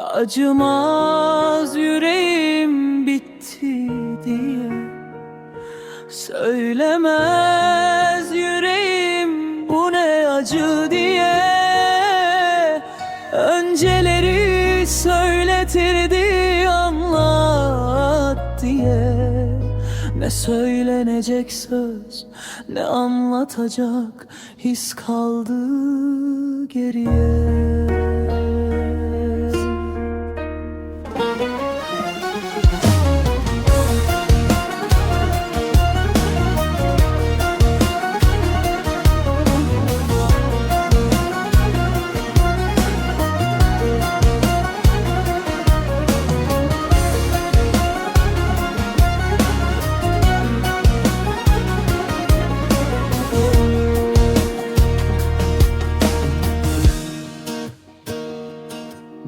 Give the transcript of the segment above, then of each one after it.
Acımaz yüreğim bitti diye. Söylemez yüreğim bu ne acı diye. Önceleri söyletirdi anlat diye. Ne söylenecek söz ne anlatacak his kaldı geriye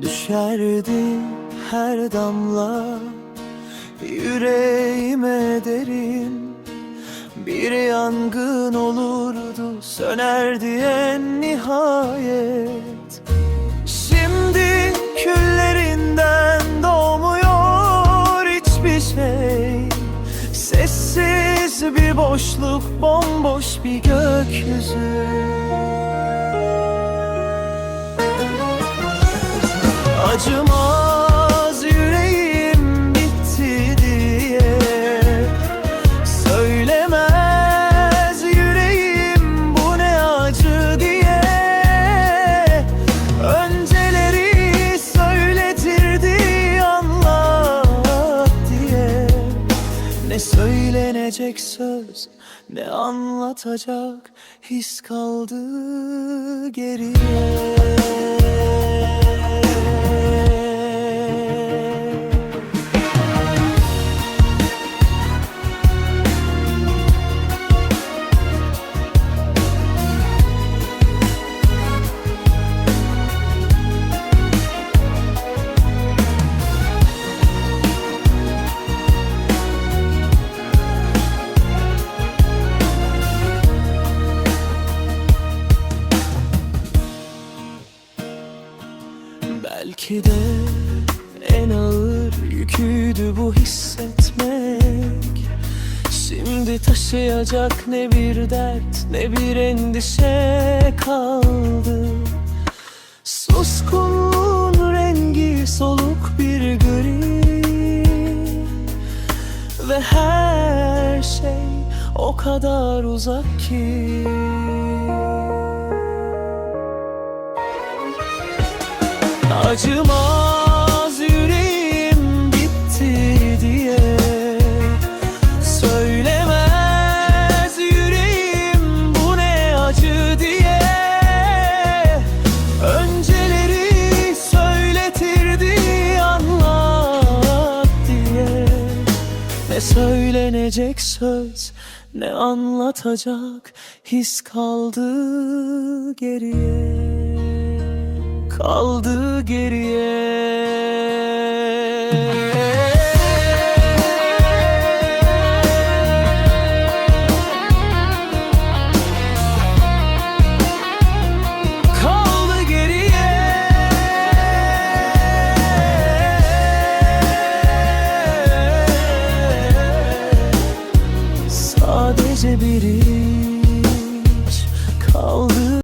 Düşerdi her damla yüreğime derin. Bir yangın olurdu sönerdi en nihayet. Şimdi küllerinden doğmuyor hiçbir şey. Sessiz bir boşluk bomboş bir gökyüzü Acımaz yüreğim bitti diye. Söylemez yüreğim bu ne acı diye. Önceleri söyletirdi anlat diye. Ne söylenecek söz ne anlatacak his kaldı geriye Belki de en ağır yüküydü bu hissetmek. Şimdi taşıyacak ne bir dert ne bir endişe kaldı. Suskunluğun rengi soluk bir gri. Ve her şey o kadar uzak ki Acımaz yüreğim bitti diye. Söylemez yüreğim bu ne acı diye. Önceleri söyletirdi anlat diye. Ne söylenecek söz ne anlatacak his kaldı geriye kaldı geriye. Sadece biri